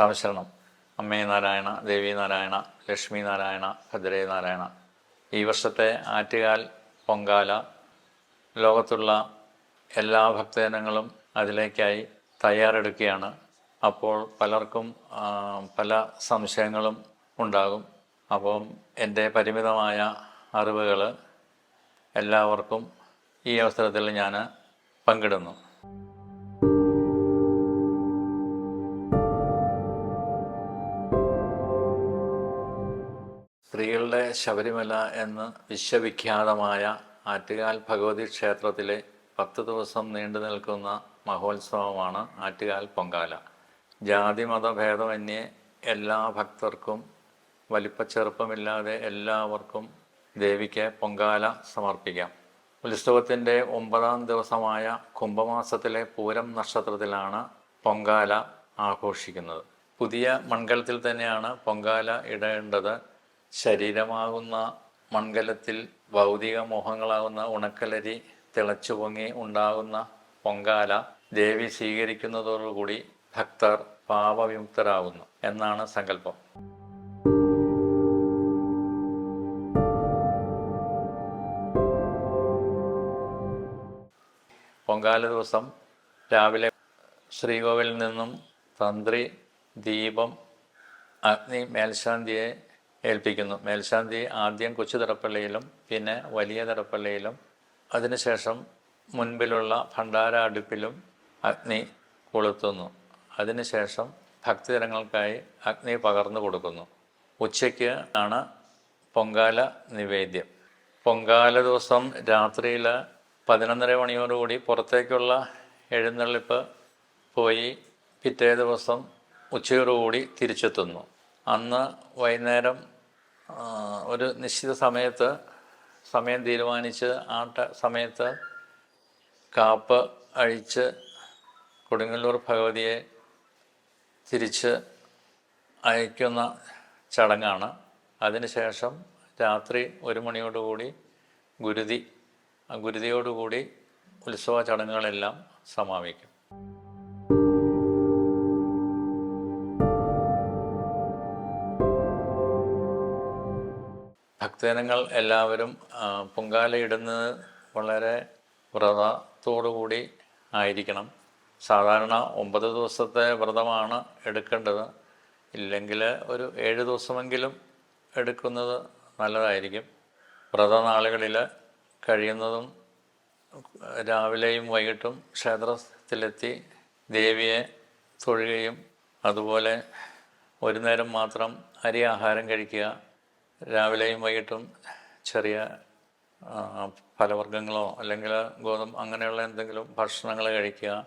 സാവശരണം അമ്മേ നാരായണ ദേവി നാരായണ ലക്ഷ്മി നാരായണ ഭദ്രേ നാരായണ. ഈ വർഷത്തെ ആറ്റുകാൽ പൊങ്കാല ലോകത്തുള്ള എല്ലാ ഭക്തജനങ്ങളും അതിലേക്കായി തയ്യാറെടുക്കുകയാണ്. അപ്പോൾ പലർക്കും പല സംശയങ്ങളും ഉണ്ടാകും. അപ്പം എന്റെ പരിമിതമായ അറിവുകൾ എല്ലാവർക്കും ഈ അവസരത്തിൽ ഞാൻ പങ്കിടുന്നു. സ്ത്രീകളുടെ ശബരിമല എന്ന് വിശ്വവിഖ്യാതമായ ആറ്റുകാൽ ഭഗവതി ക്ഷേത്രത്തിലെ പത്ത് ദിവസം നീണ്ടു നിൽക്കുന്ന മഹോത്സവമാണ് ആറ്റുകാൽ പൊങ്കാല. ജാതി മതഭേദമന്യേ എല്ലാ ഭക്തർക്കും വലിപ്പച്ചെറുപ്പമില്ലാതെ എല്ലാവർക്കും ദേവിക്ക് പൊങ്കാല സമർപ്പിക്കാം. ഉത്സവത്തിന്റെ ഒമ്പതാം ദിവസമായ കുംഭമാസത്തിലെ പൂരം നക്ഷത്രത്തിലാണ് പൊങ്കാല ആഘോഷിക്കുന്നത്. പുതിയ മൺകലത്തിൽ തന്നെയാണ് പൊങ്കാല ഇടേണ്ടത്. ശരീരമാകുന്ന മൺകലത്തിൽ ഭൗതിക മോഹങ്ങളാകുന്ന ഉണക്കലരി തിളച്ചു പൊങ്ങി ഉണ്ടാകുന്ന പൊങ്കാല ദേവി സ്വീകരിക്കുന്നതോടുകൂടി ഭക്തർ പാപവിമുക്തരാകുന്നു എന്നാണ് സങ്കല്പം. പൊങ്കാല ദിവസം രാവിലെ ശ്രീകോവിലിൽ നിന്നും തന്ത്രി ദീപം അഗ്നി മേൽശാന്തിയെ ഏൽപ്പിക്കുന്നു. മേൽശാന്തി ആദ്യം കൊച്ചു തറപ്പള്ളിയിലും പിന്നെ വലിയ തറപ്പള്ളിയിലും അതിനുശേഷം മുൻപിലുള്ള ഭണ്ഡാര അടുപ്പിലും അഗ്നി കൊളുത്തുന്നു. അതിനുശേഷം ഭക്തജനങ്ങൾക്കായി അഗ്നി പകർന്നു കൊടുക്കുന്നു. ഉച്ചയ്ക്ക് ആണ് പൊങ്കാല നിവേദ്യം. പൊങ്കാല ദിവസം രാത്രിയിൽ പതിനൊന്നര മണിയോടുകൂടി പുറത്തേക്കുള്ള എഴുന്നള്ളിപ്പ് പോയി പിറ്റേ ദിവസം ഉച്ചയോടുകൂടി തിരിച്ചെത്തുന്നു. അന്ന് വൈകുന്നേരം ഒരു നിശ്ചിത സമയത്ത് സമയം തീരുമാനിച്ച് ആ സമയത്ത് കാപ്പ് അഴിച്ച് കൊടുങ്ങല്ലൂർ ഭഗവതിയെ തിരിച്ച് അയക്കുന്ന ചടങ്ങാണ്. അതിനുശേഷം രാത്രി ഒരു മണിയോടുകൂടി ഗുരുതി ഗുരുതിയോടുകൂടി ഉത്സവ ചടങ്ങുകളെല്ലാം സമാപിക്കും. ഭക്തജനങ്ങൾ എല്ലാവരും പൊങ്കാലയിടുന്നത് വളരെ വ്രതത്തോടുകൂടി ആയിരിക്കണം. സാധാരണ ഒമ്പത് ദിവസത്തെ വ്രതമാണ് എടുക്കേണ്ടത്. ഇല്ലെങ്കിൽ ഒരു ഏഴ് ദിവസമെങ്കിലും എടുക്കുന്നത് നല്ലതായിരിക്കും. വ്രതനാളുകളിൽ കഴിയുന്നതും രാവിലെയും വൈകിട്ടും ക്ഷേത്രത്തിലെത്തി ദേവിയെ തൊഴുകയും അതുപോലെ ഒരു നേരം മാത്രം അരി ആഹാരം കഴിക്കുക. രാവിലെയും വൈകിട്ടും ചെറിയ ഫലവർഗങ്ങളോ അല്ലെങ്കിൽ ഗോതമ്പ് അങ്ങനെയുള്ള എന്തെങ്കിലും ഭക്ഷണങ്ങൾ കഴിക്കുക.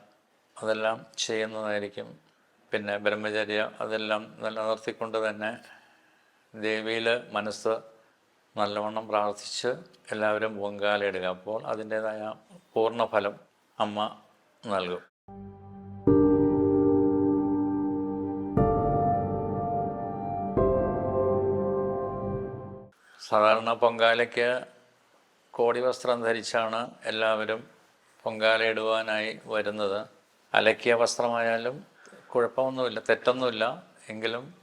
അതെല്ലാം ചെയ്യുന്നതായിരിക്കും. പിന്നെ ബ്രഹ്മചര്യ അതെല്ലാം നിലനിർത്തിക്കൊണ്ട് തന്നെ ദേവിയിൽ മനസ്സ് നല്ലവണ്ണം പ്രാർത്ഥിച്ച് എല്ലാവരും പൊങ്കാലയിടുക. അപ്പോൾ അതിന്റേതായ പൂർണഫലം അമ്മ നൽകും. സാധാരണ പൊങ്കാലയ്ക്ക് കോടി വസ്ത്രം ധരിച്ചാണ് എല്ലാവരും പൊങ്കാല ഇടുവാനായി വരുന്നത്. അലക്കിയ വസ്ത്രമായാലും കുഴപ്പമൊന്നുമില്ല തെറ്റൊന്നുമില്ല. എങ്കിലും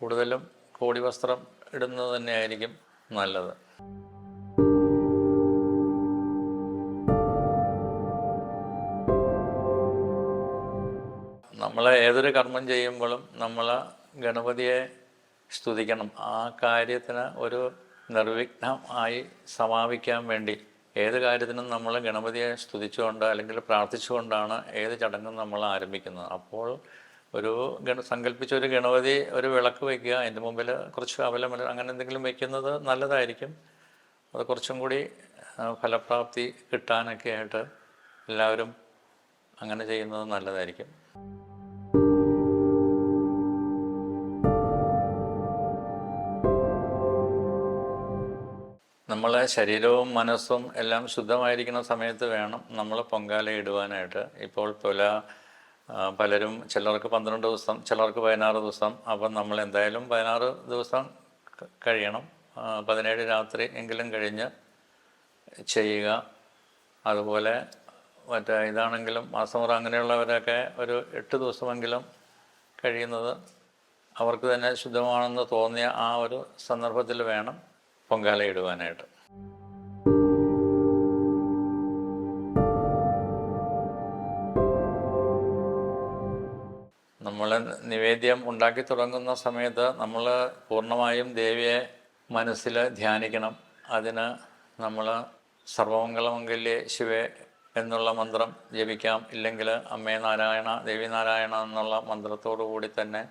കൂടുതലും കോടി വസ്ത്രം ഇടുന്നത് തന്നെയായിരിക്കും നല്ലത്. നമ്മൾ ഏതൊരു കർമ്മം ചെയ്യുമ്പോഴും നമ്മൾ ഗണപതിയെ സ്തുതിക്കണം. ആ കാര്യത്തിന് ഒരു നിർവിഘ്നം ആയി സമാപിക്കാൻ വേണ്ടി ഏത് കാര്യത്തിനും നമ്മൾ ഗണപതിയെ സ്തുതിച്ചുകൊണ്ട് അല്ലെങ്കിൽ പ്രാർത്ഥിച്ചുകൊണ്ടാണ് ഏത് ചടങ്ങും നമ്മൾ ആരംഭിക്കുന്നത്. അപ്പോൾ ഒരു ഗണ സങ്കല്പിച്ച ഒരു ഗണപതി ഒരു വിളക്ക് വയ്ക്കുക അതിന്റെ മുമ്പിൽ കുറച്ച് അവലമല അങ്ങനെ എന്തെങ്കിലും വയ്ക്കുന്നത് നല്ലതായിരിക്കും. അത് കുറച്ചും കൂടി ഫലപ്രാപ്തി കിട്ടാനൊക്കെ ആയിട്ട് എല്ലാവരും അങ്ങനെ ചെയ്യുന്നത് നല്ലതായിരിക്കും. നമ്മളെ ശരീരവും മനസ്സും എല്ലാം ശുദ്ധമായിരിക്കുന്ന സമയത്ത് വേണം നമ്മൾ പൊങ്കാല ഇടുവാനായിട്ട്. ഇപ്പോൾ തുല പലരും ചിലർക്ക് പന്ത്രണ്ട് ദിവസം ചിലർക്ക് പതിനാറ് ദിവസം. അപ്പം നമ്മൾ എന്തായാലും പതിനാറ് ദിവസം കഴിയണം. പതിനേഴ് രാത്രി എങ്കിലും കഴിഞ്ഞ് ചെയ്യുക. അതുപോലെ മറ്റേ ഇതാണെങ്കിലും മാസമുറ അങ്ങനെയുള്ളവരൊക്കെ ഒരു എട്ട് ദിവസമെങ്കിലും കഴിയുന്നത് അവർക്ക് തന്നെ ശുദ്ധമാണെന്ന് തോന്നിയ ആ ഒരു സന്ദർഭത്തിൽ വേണം പൊങ്കാല ഇടുവാനായിട്ട്. നമ്മൾ നിവേദ്യം ഉണ്ടാക്കി തുടങ്ങുന്ന സമയത്ത് നമ്മൾ പൂർണമായും ദേവിയെ മനസ്സിൽ ധ്യാനിക്കണം. അതിന് നമ്മൾ സർവമംഗളമംഗല്യേ ശിവേ എന്നുള്ള മന്ത്രം ജപിക്കാം. ഇല്ലെങ്കിൽ അമ്മേ നാരായണ ദേവി നാരായണ എന്നുള്ള മന്ത്രത്തോടു കൂടി തന്നെ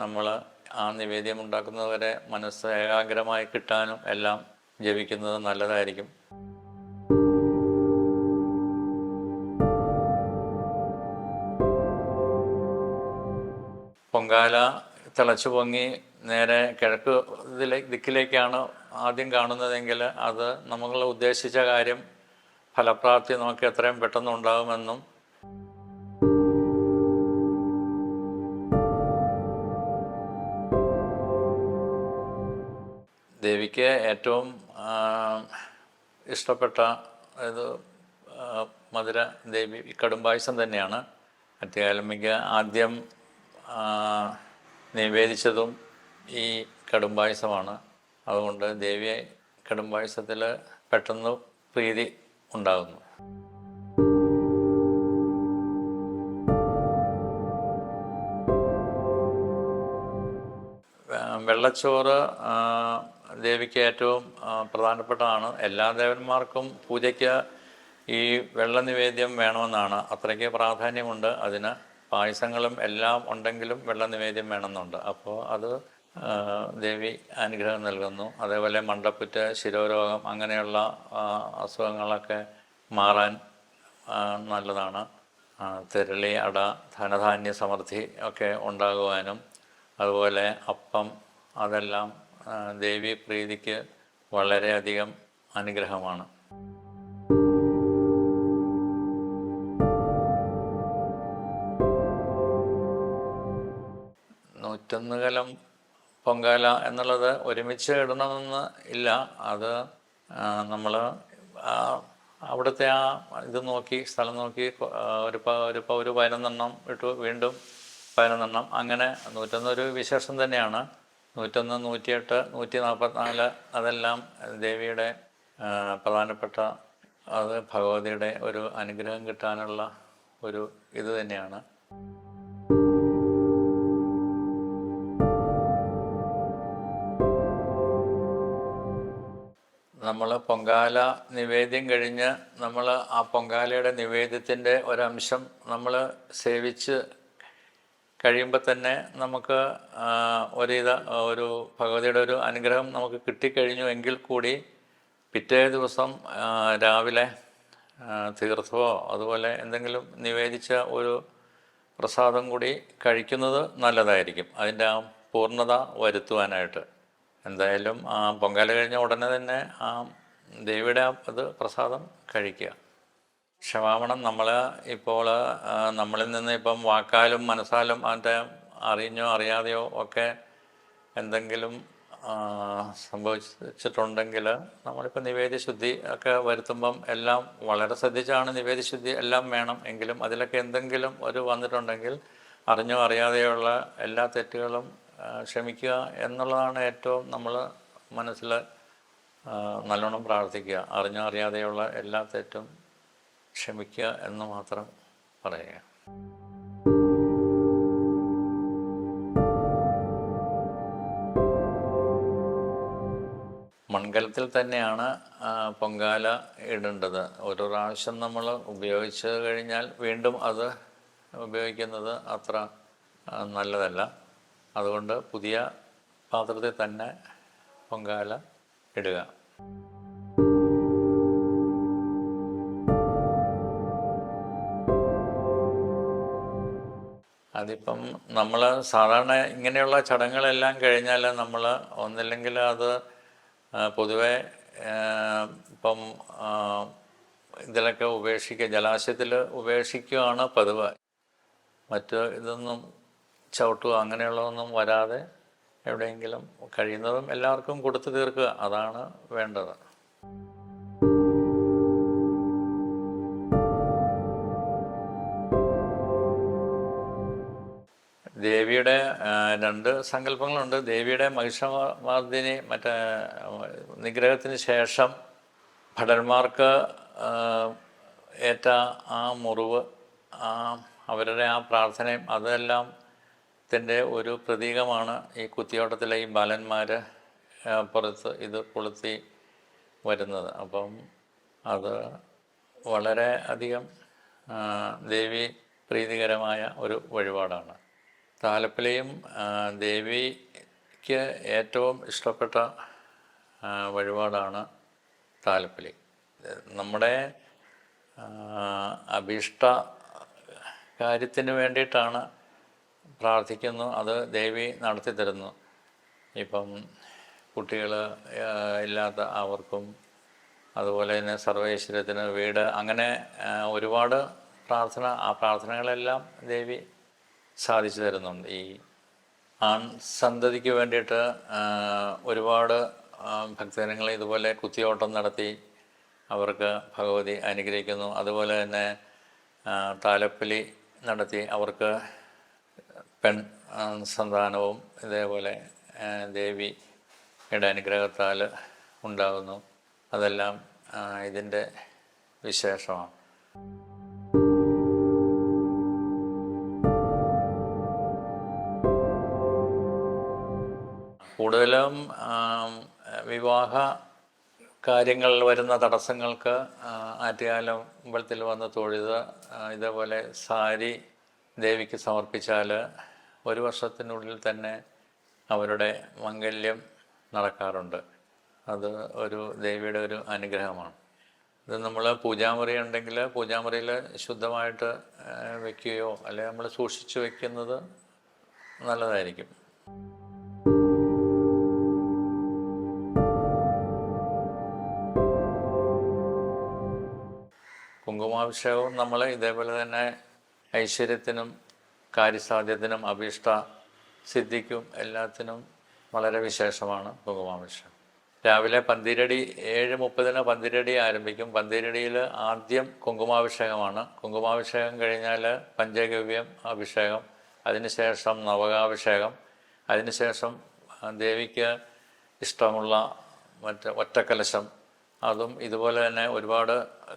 നമ്മൾ ആ നിവേദ്യം ഉണ്ടാക്കുന്നതുവരെ മനസ്സ് ഏകാഗ്രമായി കിട്ടാനും എല്ലാം ജപിക്കുന്നത് നല്ലതായിരിക്കും. പൊങ്കാല തിളച്ചു പൊങ്ങി നേരെ കിഴക്ക് ഇതിലെ ദിക്കിലേക്കാണ് ആദ്യം കാണുന്നതെങ്കിൽ അത് നമ്മൾ ഉദ്ദേശിച്ച കാര്യം ഫലപ്രാപ്തി നമുക്ക് എത്രയും പെട്ടെന്ന് ഉണ്ടാകുമെന്നും ദേവിക്ക് ഏറ്റവും ഇഷ്ടപ്പെട്ട ഇത് മധുര ദേവി കടുംപായസം തന്നെയാണ്. അത്യാലമിക ആദ്യം നിവേദിച്ചതും ഈ കടുംപായസമാണ് അതുകൊണ്ട് ദേവിയെ കടുംപായസത്തിൽ പെട്ടെന്ന് പ്രീതി ഉണ്ടാകുന്നു. വെള്ളച്ചോറ് ദേവിക്ക് ഏറ്റവും പ്രധാനപ്പെട്ടതാണ്. എല്ലാ ദേവന്മാർക്കും പൂജയ്ക്ക് ഈ വെള്ള നിവേദ്യം വേണമെന്നാണ്. അത്രയ്ക്ക് പ്രാധാന്യമുണ്ട് അതിന്. പായസങ്ങളും എല്ലാം ഉണ്ടെങ്കിലും വെള്ള നിവേദ്യം വേണമെന്നുണ്ട്. അപ്പോൾ അത് ദേവി അനുഗ്രഹം നൽകുന്നു. അതേപോലെ മണ്ടപ്പുറ്റ് ശിരോരോഗം അങ്ങനെയുള്ള അസുഖങ്ങളൊക്കെ മാറാൻ നല്ലതാണ്. തിരളി അട ധനധാന്യ സമൃദ്ധി ഒക്കെ ഉണ്ടാകുവാനും അതുപോലെ അപ്പം അതെല്ലാം ദേവി പ്രീതിക്ക് വളരെയധികം അനുഗ്രഹമാണ്. നൂറ്റൊന്ന് കലം പൊങ്കാല എന്നുള്ളത് ഒരുമിച്ച് ഇടണമെന്ന് ഇല്ല. അത് നമ്മൾ അവിടുത്തെ ആ ഇത് നോക്കി സ്ഥലം നോക്കി ഒരു ഒരു ഒരു പതിനൊന്നെണ്ണം ഇട്ടു വീണ്ടും പതിനൊന്നെണ്ണം. അങ്ങനെ നൂറ്റൊന്നൊരു വിശേഷം തന്നെയാണ്. നൂറ്റൊന്ന് നൂറ്റിയെട്ട് നൂറ്റി നാൽപ്പത്തിനാല് അതെല്ലാം ദേവിയുടെ പ്രധാനപ്പെട്ട അത് ഭഗവതിയുടെ ഒരു അനുഗ്രഹം കിട്ടാനുള്ള ഒരു ഇത് തന്നെയാണ്. നമ്മൾ പൊങ്കാല നിവേദ്യം കഴിഞ്ഞ് നമ്മൾ ആ പൊങ്കാലയുടെ നിവേദ്യത്തിന്റെ ഒരംശം നമ്മൾ സേവിച്ച് കഴിയുമ്പോൾ തന്നെ നമുക്ക് ഒരു ഒരു ഭഗവതിയുടെ ഒരു അനുഗ്രഹം നമുക്ക് കിട്ടിക്കഴിഞ്ഞു എങ്കിൽ കൂടി പിറ്റേ ദിവസം രാവിലെ തീർത്ഥമോ അതുപോലെ എന്തെങ്കിലും നിവേദിച്ച ഒരു പ്രസാദം കൂടി കഴിക്കുന്നത് നല്ലതായിരിക്കും. അതിന്റെ ആ പൂർണത വരുത്തുവാനായിട്ട്. എന്തായാലും ആ പൊങ്കാല കഴിഞ്ഞ ഉടനെ തന്നെ ആ ദേവിയുടെ അത് പ്രസാദം കഴിക്കുക. ക്ഷമാപണം നമ്മൾ ഇപ്പോൾ നമ്മളിൽ നിന്ന് ഇപ്പം വാക്കാലും മനസ്സാലും അതിന്റെ അറിഞ്ഞോ അറിയാതെയോ ഒക്കെ എന്തെങ്കിലും സംഭവിച്ചിട്ടുണ്ടെങ്കിൽ നമ്മളിപ്പോൾ നിവേദ്യശുദ്ധി ഒക്കെ വരുത്തുമ്പം എല്ലാം വളരെ ശ്രദ്ധിച്ചാണ് നിവേദ്യശുദ്ധി എല്ലാം വേണം. എങ്കിലും അതിലൊക്കെ എന്തെങ്കിലും ഒരു വന്നിട്ടുണ്ടെങ്കിൽ അറിഞ്ഞോ അറിയാതെയുള്ള എല്ലാ തെറ്റുകളും ക്ഷമിക്കുക എന്നുള്ളതാണ് ഏറ്റവും നമ്മൾ മനസ്സിൽ നല്ലോണം പ്രാർത്ഥിക്കുക. അറിഞ്ഞോ അറിയാതെയുള്ള എല്ലാ തെറ്റും ക്ഷമിക്കുക എന്ന് മാത്രം പറയുക. മൺകലത്തിൽ തന്നെയാണ് പൊങ്കാല ഇടേണ്ടത്. ഒരു പ്രാവശ്യം നമ്മൾ ഉപയോഗിച്ച് കഴിഞ്ഞാൽ വീണ്ടും അത് ഉപയോഗിക്കുന്നത് അത്ര നല്ലതല്ല. അതുകൊണ്ട് പുതിയ പാത്രത്തിൽ തന്നെ പൊങ്കാല ഇടുക. അതിപ്പം നമ്മൾ സാധാരണ ഇങ്ങനെയുള്ള ചടങ്ങുകളെല്ലാം കഴിഞ്ഞാൽ നമ്മൾ ഒന്നില്ലെങ്കിൽ അത് പൊതുവെ ഇപ്പം ഇതിലൊക്കെ ഉപേക്ഷിക്കുക ജലാശയത്തിൽ ഉപേക്ഷിക്കുകയാണ് പതിവ്. മറ്റ് ഇതൊന്നും ചവിട്ടുക അങ്ങനെയുള്ളതൊന്നും വരാതെ എവിടെയെങ്കിലും കഴിയുന്നതും എല്ലാവർക്കും കൊടുത്തു തീർക്കുക. അതാണ് വേണ്ടത്. ദേവിയുടെ രണ്ട് സങ്കല്പങ്ങളുണ്ട്. ദേവിയുടെ മഹിഷമർദ്ദിനി മറ്റേ നിഗ്രഹത്തിന് ശേഷം ഭടന്മാർക്ക് ഏറ്റ ആ മുറിവ് ആ അവരുടെ ആ പ്രാർത്ഥനയും അതെല്ലാം ത്തിന്റെ ഒരു പ്രതീകമാണ് ഈ കുത്തിയോട്ടത്തിലെ ഈ ബാലന്മാർ പുറത്ത് ഇത് കൊളുത്തി വരുന്നത്. അപ്പം അത് വളരെ അധികം ദേവി പ്രീതികരമായ ഒരു വഴിപാടാണ്. താലപ്പിലെയും ദേവിക്ക് ഏറ്റവും ഇഷ്ടപ്പെട്ട വഴിപാടാണ് താലപ്പിലി. നമ്മുടെ അഭീഷ്ട കാര്യത്തിന് വേണ്ടിയിട്ടാണ് പ്രാർത്ഥിക്കുന്നു അത് ദേവി നടത്തി തരുന്നു. ഇപ്പം കുട്ടികൾ ഇല്ലാത്ത അവർക്കും അതുപോലെ തന്നെ സർവേശ്വരത്തിന് വീട് അങ്ങനെ ഒരുപാട് പ്രാർത്ഥന ആ പ്രാർത്ഥനകളെല്ലാം ദേവി സാധിച്ചു തരുന്നുണ്ട്. ഈ ആൺ സന്തതിക്ക് വേണ്ടിയിട്ട് ഒരുപാട് ഭക്തജനങ്ങൾ ഇതുപോലെ കുത്തിയോട്ടം നടത്തി അവർക്ക് ഭഗവതി അനുഗ്രഹിക്കുന്നു. അതുപോലെ തന്നെ താലപ്പൊലി നടത്തി അവർക്ക് പെൺ സന്താനവും ഇതേപോലെ ദേവിയുടെ അനുഗ്രഹത്താൽ ഉണ്ടാകുന്നു. അതെല്ലാം ഇതിന്റെ വിശേഷമാണ്. കൂടുതലും വിവാഹ കാര്യങ്ങളിൽ വരുന്ന തടസ്സങ്ങൾക്ക് ആറ്റുകാലം അമ്പലത്തിൽ വന്ന് തൊഴുത് ഇതേപോലെ സാരി ദേവിക്ക് സമർപ്പിച്ചാൽ ഒരു വർഷത്തിനുള്ളിൽ തന്നെ അവരുടെ മംഗല്യം നടക്കാറുണ്ട്. അത് ഒരു ദേവിയുടെ ഒരു അനുഗ്രഹമാണ്. ഇത് നമ്മൾ പൂജാമുറി ഉണ്ടെങ്കിൽ പൂജാമുറിയിൽ ശുദ്ധമായിട്ട് വെക്കുകയോ അല്ലെങ്കിൽ നമ്മൾ സൂക്ഷിച്ചു വെക്കുന്നത് നല്ലതായിരിക്കും. കുങ്കുമാഭിഷേകവും നമ്മൾ ഇതേപോലെ തന്നെ ഐശ്വര്യത്തിനും കാര്യസാധ്യത്തിനും അഭീഷ്ട സിദ്ധിക്കും എല്ലാത്തിനും വളരെ വിശേഷമാണ് കുങ്കുമാഭിഷേകം രാവിലെ പന്തിരടി ഏഴ് മുപ്പതിന് പന്തിരടി ആരംഭിക്കും. പന്തിരടിയിൽ ആദ്യം കുങ്കുമാഭിഷേകമാണ്. കുങ്കുമാഭിഷേകം കഴിഞ്ഞാൽ പഞ്ചഗവ്യം അഭിഷേകം അതിനുശേഷം നവകാഭിഷേകം അതിനുശേഷം ദേവിക്ക് ഇഷ്ടമുള്ള മറ്റ് ഒറ്റക്കലശം അതും ഇതുപോലെ തന്നെ ഒരുപാട്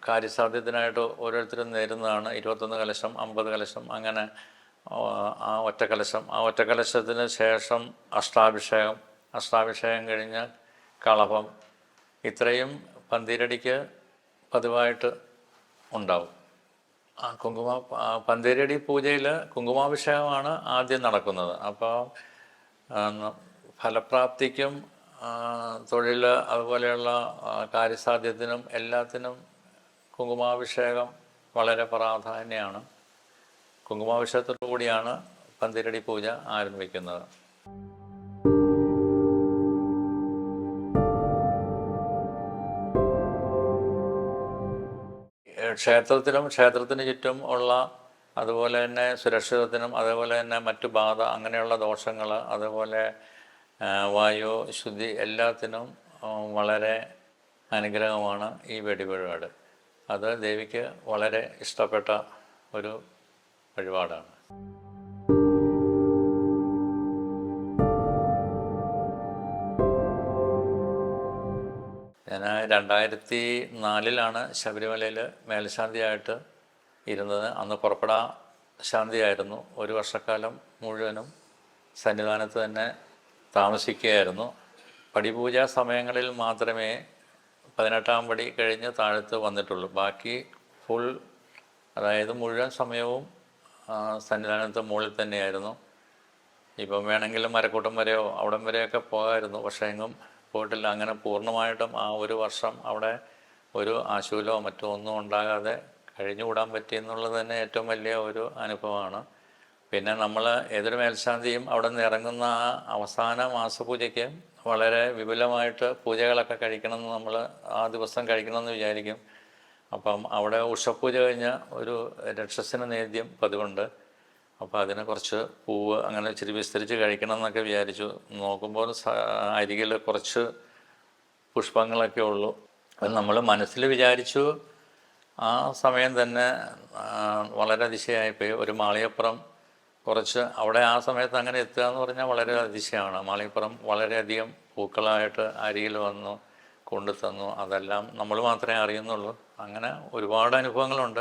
കാര്യസാധ്യത്തിനായിട്ട് ഓരോരുത്തരും നേരുന്നതാണ്. ഇരുപത്തൊന്ന് കലശം അമ്പത് കലശം അങ്ങനെ ആ, ഒറ്റ ഒറ്റക്കലശം ആ ഒറ്റക്കലശത്തിന് ശേഷം അഷ്ടാഭിഷേകം. അഷ്ടാഭിഷേകം കഴിഞ്ഞ് കളഭം. ഇത്രയും പന്തീരടിക്ക് പതിവായിട്ട് ഉണ്ടാവും. ആ കുങ്കുമ പന്തീരടി പൂജയിൽ കുങ്കുമാഭിഷേകമാണ് ആദ്യം നടക്കുന്നത്. അപ്പോൾ ഫലപ്രാപ്തിക്കും തൊഴിൽ അതുപോലെയുള്ള കാര്യസാധ്യത്തിനും എല്ലാത്തിനും കുങ്കുമാഭിഷേകം വളരെ പ്രാധാന്യമാണ് കുങ്കുമാഭിഷേകത്തോടു കൂടിയാണ് പന്തിരടി പൂജ ആരംഭിക്കുന്നത്. ക്ഷേത്രത്തിലും ക്ഷേത്രത്തിന് ചുറ്റും ഉള്ള അതുപോലെ തന്നെ സുരക്ഷിതത്തിനും അതുപോലെ തന്നെ മറ്റു ബാധ അങ്ങനെയുള്ള ദോഷങ്ങൾ അതുപോലെ വായു ശുദ്ധി എല്ലാത്തിനും വളരെ അനുഗ്രഹമാണ് ഈ വെടിവഴിപാട്. അത് ദേവിക്ക് വളരെ ഇഷ്ടപ്പെട്ട ഒരു വഴിപാടാണ്. ഞാൻ രണ്ടായിരത്തി നാലിലാണ് ശബരിമലയിൽ മേൽശാന്തിയായിട്ട് ഇരുന്നത്. അന്ന് പുറപ്പെടാ ശാന്തിയായിരുന്നു. ഒരു വർഷക്കാലം മുഴുവനും സന്നിധാനത്ത് തന്നെ താമസിക്കുകയായിരുന്നു. പടിപൂജ സമയങ്ങളിൽ മാത്രമേ പതിനെട്ടാം പടി കഴിഞ്ഞ് താഴത്ത് വന്നിട്ടുള്ളൂ. ബാക്കി ഫുൾ അതായത് മുഴുവൻ സമയവും സന്നിധാനത്ത് മുകളിൽ തന്നെയായിരുന്നു. ഇപ്പം വേണമെങ്കിൽ മരക്കൂട്ടം വരെയോ അവിടം വരെയൊക്കെ പോകാമായിരുന്നു. പക്ഷേ എങ്ങും പോയിട്ടില്ല. അങ്ങനെ പൂർണമായിട്ടും ആ ഒരു വർഷം അവിടെ ഒരു ആശൂലോ മറ്റോ ഒന്നും ഉണ്ടാകാതെ കഴിഞ്ഞുകൂടാൻ പറ്റിയെന്നുള്ളത് തന്നെ ഏറ്റവും വലിയ ഒരു അനുഭവമാണ്. പിന്നെ നമ്മൾ ഏതൊരു മേൽശാന്തിയും അവിടെ നിന്ന് ഇറങ്ങുന്ന ആ അവസാന മാസപൂജയ്ക്ക് വളരെ വിപുലമായിട്ട് പൂജകളൊക്കെ കഴിക്കണമെന്ന് നമ്മൾ ആ ദിവസം കഴിക്കണമെന്ന് വിചാരിക്കും. അപ്പം അവിടെ ഉഷപ്പൂജ കഴിഞ്ഞ ഒരു രക്ഷസിന് നേദ്യം പതിവുണ്ട്. അപ്പോൾ അതിനെ കുറച്ച് പൂവ് അങ്ങനെ ഇച്ചിരി വിസ്തരിച്ച് കഴിക്കണം എന്നൊക്കെ വിചാരിച്ചു. നോക്കുമ്പോൾ അരികിൽ കുറച്ച് പുഷ്പങ്ങളൊക്കെ ഉള്ളൂ. അത് നമ്മൾ മനസ്സിൽ വിചാരിച്ചു ആ സമയം തന്നെ വളരെ അതിശയായിപ്പോയി. ഒരു മാളികപ്പുറം കുറച്ച് അവിടെ ആ സമയത്ത് അങ്ങനെ എത്തുക എന്ന് പറഞ്ഞാൽ വളരെ അതിശയമാണ്. മാളിപ്പുറം വളരെയധികം പൂക്കളായിട്ട് അരിയിൽ വന്നു കൊണ്ടുതന്നു അതെല്ലാം നമ്മൾ മാത്രമേ അറിയുന്നുള്ളൂ. അങ്ങനെ ഒരുപാട് അനുഭവങ്ങളുണ്ട്.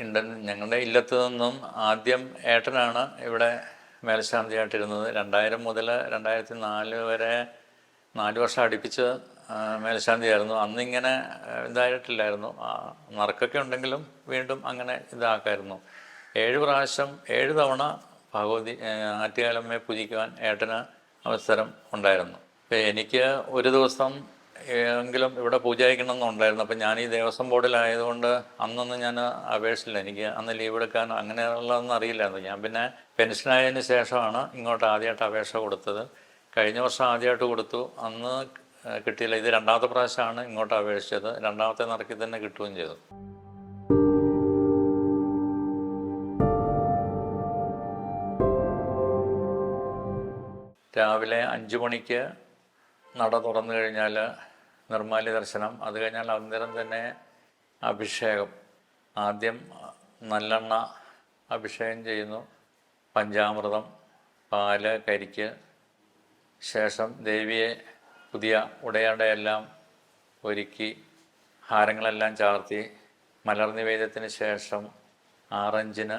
ഉണ്ട് ഞങ്ങളുടെ ഇല്ലത്ത് നിന്നും ആദ്യം ഏട്ടനാണ് ഇവിടെ മേൽശാന്തിയായിട്ടിരുന്നത്. രണ്ടായിരം മുതൽ രണ്ടായിരത്തി നാല് വരെ നാല് വർഷം അടുപ്പിച്ച് മേൽശാന്തിയായിരുന്നു. അന്നിങ്ങനെ ഇതായിട്ടില്ലായിരുന്നു. നറുക്കൊക്കെ ഉണ്ടെങ്കിലും വീണ്ടും അങ്ങനെ ഇതാക്കായിരുന്നു. ഏഴ് പ്രാവശ്യം ഏഴ് തവണ ഭഗവതി ആറ്റുകാലമ്മയെ പൂജിക്കുവാൻ ഏട്ടന് അവസരം ഉണ്ടായിരുന്നു. ഇപ്പം എനിക്ക് ഒരു ദിവസം എങ്കിലും ഇവിടെ പൂജ അയക്കണമെന്നുണ്ടായിരുന്നു. അപ്പം ഞാൻ ഈ ദേവസ്വം ബോർഡിലായതുകൊണ്ട് അന്നൊന്നും ഞാൻ അപേക്ഷിച്ചില്ല. എനിക്ക് അന്ന് ലീവ് എടുക്കാൻ അങ്ങനെയുള്ളതൊന്നും അറിയില്ലായിരുന്നു. ഞാൻ പിന്നെ പെൻഷനായതിന് ശേഷമാണ് ഇങ്ങോട്ട് ആദ്യമായിട്ട് അപേക്ഷ കൊടുത്തത്. കഴിഞ്ഞ വർഷം ആദ്യമായിട്ട് കൊടുത്തു. അന്ന് കിട്ടിയില്ല. ഇത് രണ്ടാമത്തെ പ്രാവശ്യമാണ് ഇങ്ങോട്ട് അപേക്ഷിച്ചത്. രണ്ടാമത്തെ നിറക്കി തന്നെ കിട്ടുകയും ചെയ്തു. രാവിലെ അഞ്ച് മണിക്ക് നട തുറന്നു കഴിഞ്ഞാൽ നിർമ്മാല്യ ദർശനം. അത് കഴിഞ്ഞാൽ അന്നേരം തന്നെ അഭിഷേകം. ആദ്യം നല്ലെണ്ണ അഭിഷേകം ചെയ്യുന്നു. പഞ്ചാമൃതം പാൽ കരിക്ക്. ശേഷം ദേവിയെ പുതിയ ഉടയാടയെല്ലാം ഒരുക്കി ഹാരങ്ങളെല്ലാം ചാർത്തി മലർ നിവേദ്യത്തിന് ശേഷം ആറഞ്ചിന്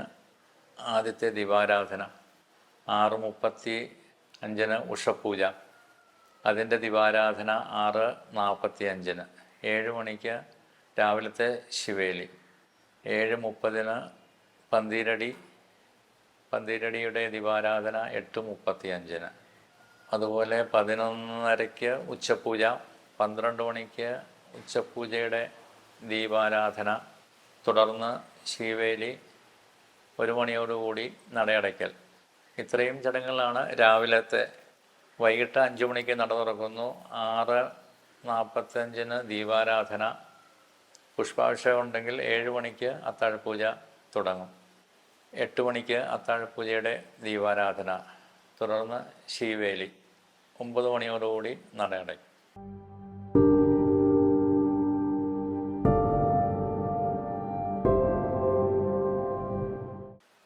ആദ്യത്തെ ദിവാരാധന ആറ് മുപ്പത്തി അഞ്ചിന് ഉഷപൂജ അതിന്റെ ദിവാരാധന ആറ് നാൽപ്പത്തി അഞ്ചിന് ഏഴ് മണിക്ക് രാവിലത്തെ ശിവേലി ഏഴ് മുപ്പതിന് പന്തീരടി പന്തീരടിയുടെ ദിവാരാധന എട്ട് മുപ്പത്തി അഞ്ചിന്. അതുപോലെ പതിനൊന്നരയ്ക്ക് ഉച്ചപൂജ പന്ത്രണ്ട് മണിക്ക് ഉച്ചപൂജയുടെ ദീപാരാധന തുടർന്ന് ശിവേലി ഒരു മണിയോടുകൂടി നടയടയ്ക്കൽ. ഇത്രയും ചടങ്ങുകളാണ് രാവിലത്തെ വൈകിട്ട് അഞ്ച് മണിക്ക് നട തുറക്കുന്നു. ആറ് നാൽപ്പത്തഞ്ചിന് ദീപാരാധന. പുഷ്പാഭിഷേകം ഉണ്ടെങ്കിൽ ഏഴ് മണിക്ക് അത്താഴപൂജ തുടങ്ങും. എട്ട് മണിക്ക് അത്താഴപൂജയുടെ ദീപാരാധന. തുടർന്ന് ശീവേലി ഒമ്പത് മണിയോടുകൂടി നടയടയ്ക്കും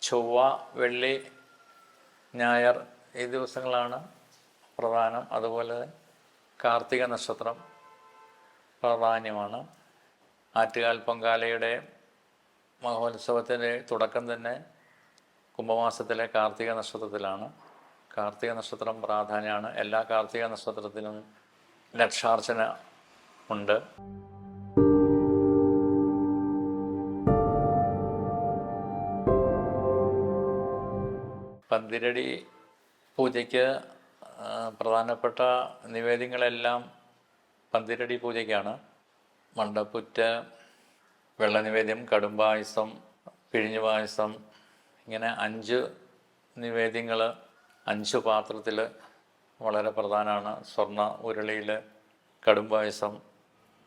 ചൊവ്വ വെള്ളി ഞായർ ഈ ദിവസങ്ങളാണ് പ്രധാനം. അതുപോലെ കാർത്തിക നക്ഷത്രം പ്രാധാന്യമാണ്. ആറ്റുകാൽ പൊങ്കാലയുടെ മഹോത്സവത്തിന്റെ തുടക്കം തന്നെ കുംഭമാസത്തിലെ കാർത്തിക നക്ഷത്രത്തിലാണ്. കാർത്തിക നക്ഷത്രം പ്രാധാന്യമാണ്. എല്ലാ കാർത്തിക നക്ഷത്രത്തിനും ലക്ഷാർച്ചന ഉണ്ട്. പന്തിരടി പൂജയ്ക്ക് പ്രധാനപ്പെട്ട നിവേദ്യങ്ങളെല്ലാം പന്തിരടി പൂജയ്ക്കാണ്. മണ്ടപ്പുറ്റ് വെള്ളനിവേദ്യം കടുംപായസം പിഴിഞ്ഞു പായസം ഇങ്ങനെ അഞ്ച് നിവേദ്യങ്ങൾ അഞ്ച് പാത്രത്തിൽ വളരെ പ്രധാനമാണ്. സ്വർണ ഉരുളിയിൽ കടുംപായസം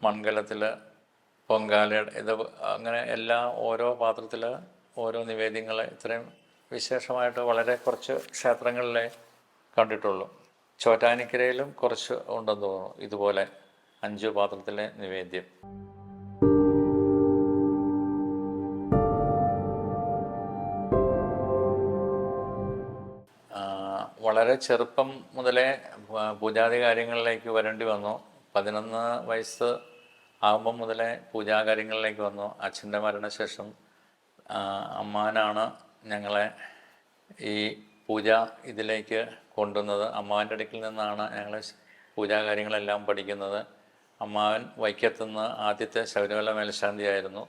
മൺകലത്തിൽ പൊങ്കാല ഇത് അങ്ങനെ എല്ലാ ഓരോ പാത്രത്തിൽ ഓരോ നിവേദ്യങ്ങൾ ഇത്രയും വിശേഷമായിട്ട് വളരെ കുറച്ച് ക്ഷേത്രങ്ങളിലെ കണ്ടിട്ടുള്ളൂ. ചോറ്റാനിക്കരയിലും കുറച്ച് ഉണ്ടെന്ന് തോന്നുന്നു ഇതുപോലെ അഞ്ച് പാത്രത്തിലെ നിവേദ്യം. വളരെ ചെറുപ്പം മുതലേ പൂജാതി കാര്യങ്ങളിലേക്ക് വരേണ്ടി വന്നു. പതിനൊന്ന് വയസ്സ് ആകുമ്പം മുതലേ പൂജാകാര്യങ്ങളിലേക്ക് വന്നു. അച്ഛന്റെ മരണശേഷം അമ്മാനാണ് ഞങ്ങളെ ഈ പൂജ ഇതിലേക്ക് കൊണ്ടുവന്നത്. അമ്മാവന്റെ അടുക്കിൽ നിന്നാണ് ഞങ്ങൾ പൂജാകാര്യങ്ങളെല്ലാം പഠിക്കുന്നത്. അമ്മാവൻ വൈക്കത്തുനിന്ന് ആദ്യത്തെ ശബരിമല മേൽശാന്തിയായിരുന്നു.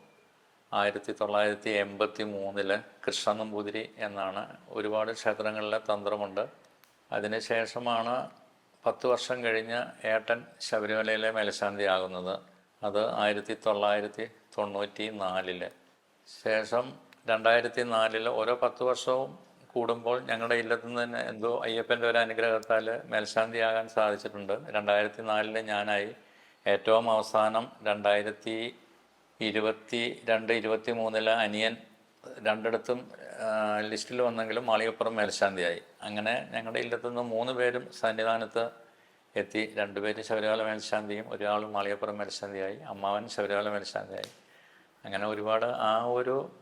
ആയിരത്തി തൊള്ളായിരത്തി എൺപത്തി മൂന്നിൽ കൃഷ്ണ നമ്പൂതിരി എന്നാണ്. ഒരുപാട് ക്ഷേത്രങ്ങളിലെ തന്ത്രമുണ്ട്. അതിനുശേഷമാണ് പത്ത് വർഷം കഴിഞ്ഞ് ഏട്ടൻ ശബരിമലയിലെ മേലശാന്തിയാകുന്നത് അത് ആയിരത്തി തൊള്ളായിരത്തി തൊണ്ണൂറ്റി നാലിൽ ശേഷം രണ്ടായിരത്തി നാലിൽ ഓരോ പത്ത് വർഷവും കൂടുമ്പോൾ ഞങ്ങളുടെ ഇല്ലത്തു നിന്ന് തന്നെ എന്തോ അയ്യപ്പന്റെ ഒരു അനുഗ്രഹത്താൽ മേൽശാന്തിയാകാൻ സാധിച്ചിട്ടുണ്ട്. രണ്ടായിരത്തി നാലിൽ ഞാനായി. ഏറ്റവും അവസാനം രണ്ടായിരത്തി ഇരുപത്തി രണ്ട് ഇരുപത്തി മൂന്നിൽ അനിയൻ രണ്ടിടത്തും ലിസ്റ്റിൽ വന്നെങ്കിലും മാളികപ്പുറം മേൽശാന്തിയായി. അങ്ങനെ ഞങ്ങളുടെ ഇല്ലത്തുനിന്ന് മൂന്ന് പേരും സന്നിധാനത്ത് എത്തി. രണ്ടുപേര് ശബരിമല മേൽശാന്തിയും ഒരാൾ മാളികപ്പുറം മേൽശാന്തിയായി. അമ്മാവൻ ശബരിമല മേൽശാന്തിയായി. അങ്ങനെ ഒരുപാട് ആ ഒരു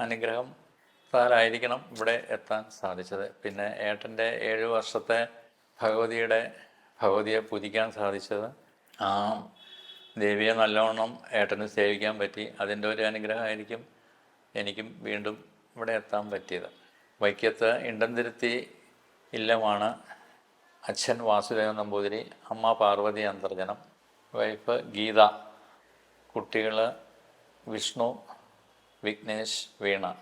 അനുഗ്രഹം താലായിരിക്കണം ഇവിടെ എത്താൻ സാധിച്ചത്. പിന്നെ ഏട്ടന്റെ ഏഴ് വർഷത്തെ ഭഗവതിയുടെ ഭഗവതിയെ പുതിക്കാൻ സാധിച്ചത് ആ ദേവിയെ നല്ലവണ്ണം ഏട്ടന് സേവിക്കാൻ പറ്റി. അതിന്റെ ഒരു അനുഗ്രഹമായിരിക്കും എനിക്കും വീണ്ടും ഇവിടെ എത്താൻ പറ്റിയത്. വൈക്കത്ത് ഇണ്ടംതിരുത്തി ഇല്ലമാണ് അച്ഛൻ വാസുദേവൻ നമ്പൂതിരി അമ്മ പാർവതി അന്തർജനം വൈഫ് ഗീത കുട്ടികൾ വിഷ്ണു വിഘ്നേഷ് വീണ.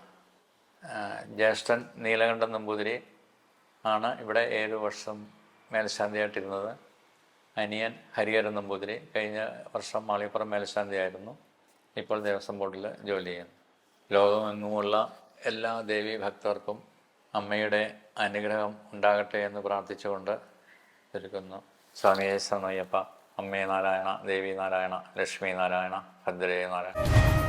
ജ്യേഷ്ഠൻ നീലകണ്ഠൻ നമ്പൂതിരി ആണ് ഇവിടെ ഏഴ് വർഷം മേൽശാന്തിയായിട്ടിരുന്നത്. അനിയൻ ഹരിഹരൻ നമ്പൂതിരി കഴിഞ്ഞ വർഷം മാളിപ്പുറം മേൽശാന്തിയായിരുന്നു. ഇപ്പോൾ ദേവസ്വം ബോർഡിൽ ജോലി ചെയ്യുന്നു. ലോകമെങ്ങുമുള്ള എല്ലാ ദേവീ ഭക്തർക്കും അമ്മയുടെ അനുഗ്രഹം ഉണ്ടാകട്ടെ എന്ന് പ്രാർത്ഥിച്ചുകൊണ്ട് ഒരുക്കുന്നു. സ്വാമിയെ നയ്യപ്പ അമ്മേ നാരായണ ദേവി നാരായണ ലക്ഷ്മി നാരായണ ഭദ്രേ നാരായണ.